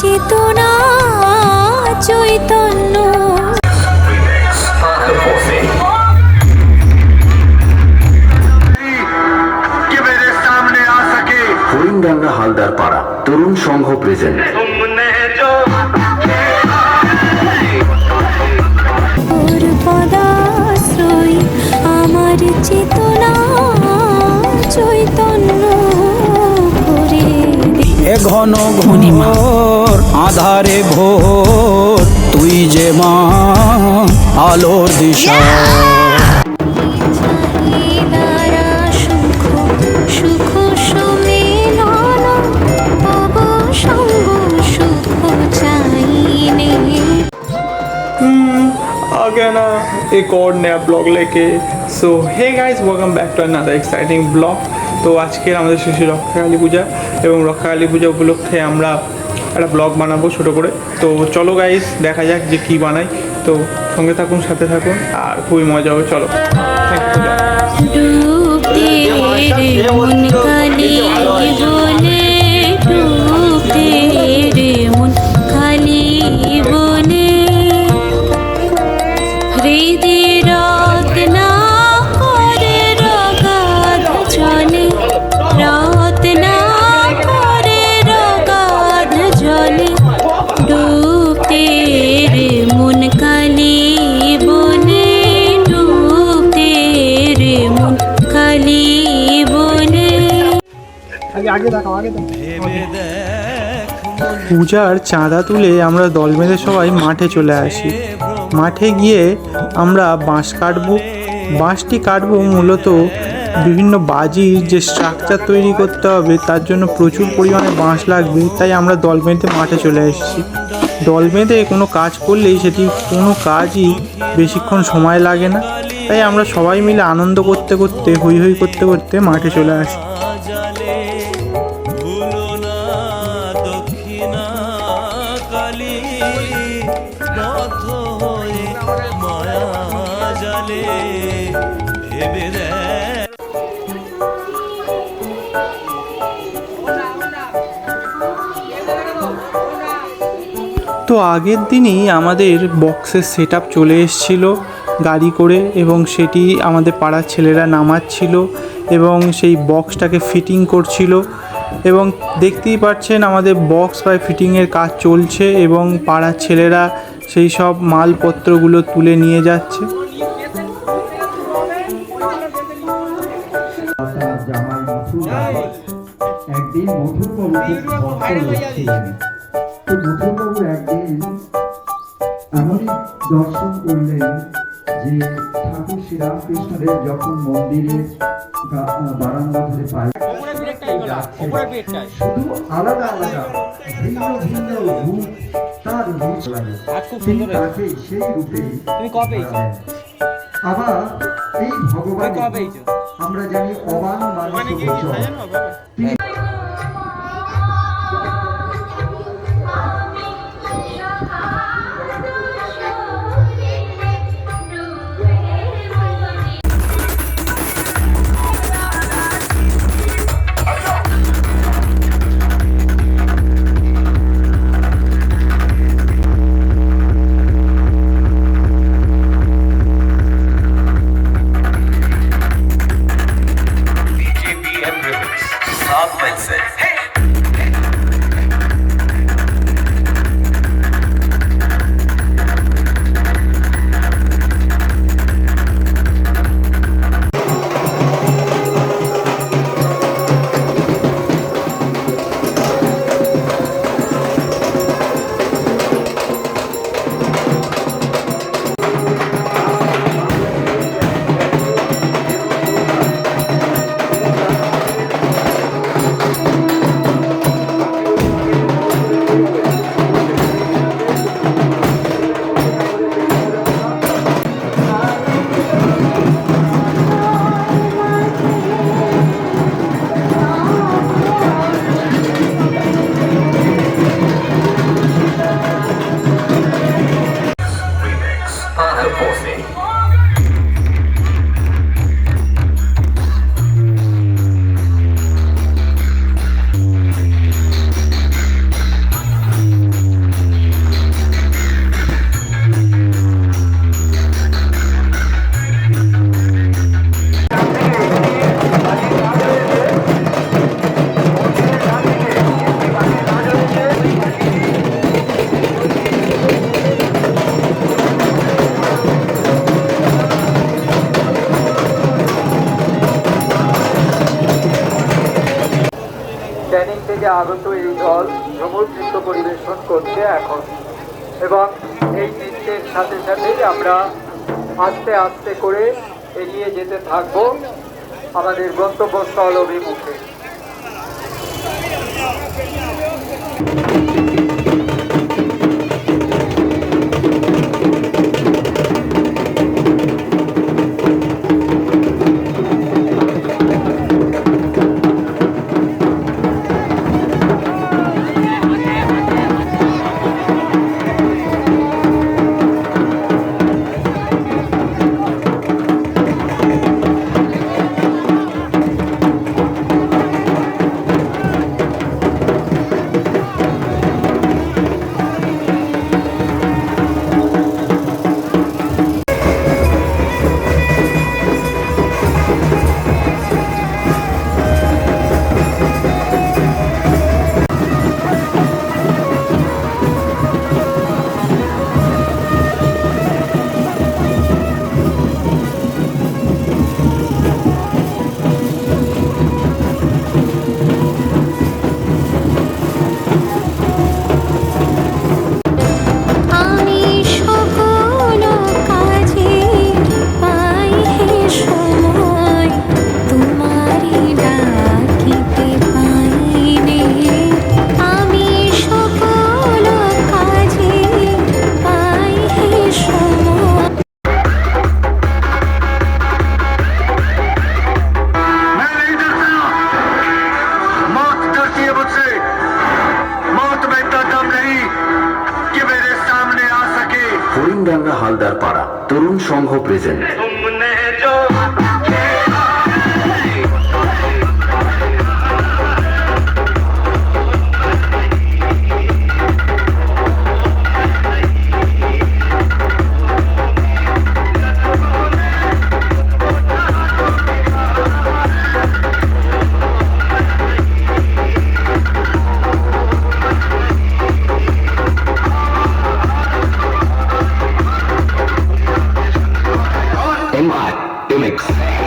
চেতনা চৈতন্য। হরিণডাঙ্গা হালদার পাড়া তরুণ সংঘ প্রেজেন্ট। আমার চেতনা চৈতন্য ঘন ঘন আধারে ভোর তুই যে মা আলোর দিশা দ্বারা সুখ সুখ সমেলন তব সঙ্গ সুখ চাইনে आ गया ना एक और नया ब्लॉग लेके so hey guys welcome back to another exciting blog তো আজকের আমাদের শেষে রক্ষাকালী পূজা এবং রক্ষাকালী পূজা উপলক্ষে আমরা একটা ব্লগ বানাবো ছোট করে। তো চলো গাইস দেখা যাক যে কি বানাই। তো সঙ্গে থাকুন সাথে থাকুন আর খুবই মজা হবে চলো। থ্যাংক ইউ পূজার চাঁদা তুলে আমরা দল বেঁধে সবাই মাঠে চলে আসি। মাঠে গিয়ে আমরা বাঁশ কাটবো। বাঁশটি কাটবো মূলত বিভিন্ন বাজির যে স্ট্রাকচার তৈরি করতে হবে তার জন্য প্রচুর পরিমাণে বাঁশ লাগবে। তাই আমরা দল বেঁধে মাঠে চলে এসেছি। দল বেঁধে কোনো কাজ করলেই সেটি কোনো কাজই বেশিক্ষণ সময় লাগে না। তাই আমরা সবাই মিলে আনন্দ করতে করতে হই হই করতে করতে মাঠে চলে আসি। তো আগের দিনই আমাদের বক্সের সেট চলে এসেছিল গাড়ি করে এবং সেটি আমাদের পাড়ার ছেলেরা নামাচ্ছিল এবং সেই বক্সটাকে ফিটিং করছিল এবং দেখতেই পাচ্ছেন আমাদের বক্স বা ফিটিংয়ের কাজ চলছে এবং পাড়ার ছেলেরা সেই সব মালপত্রগুলো তুলে নিয়ে যাচ্ছে। একদিন মথুরবাবু এমনই দর্শন করলেন যে ঠাকুর শ্রীরামকৃষ্ণদেব যখন মন্দিরে বারান্দা ধরে পায় শুধু আলাদা আলাদা ভিন্ন ভিন্ন রূপ তার লাগে। তিনি তাকে সেই রূপে আবার এই ভগবান আমরা জানি অবান মানুষ তিনি 刚还有 boss আগত এই দল ঝুমুর নৃত্য পরিবেশন করছে এখন। এবং এই নৃত্যের সাথে সাথেই আমরা আস্তে আস্তে করে এগিয়ে যেতে থাকব আমাদের গন্তব্যস্থল অভিমুখে। Sardar Para Tarun Sangha present My you mix.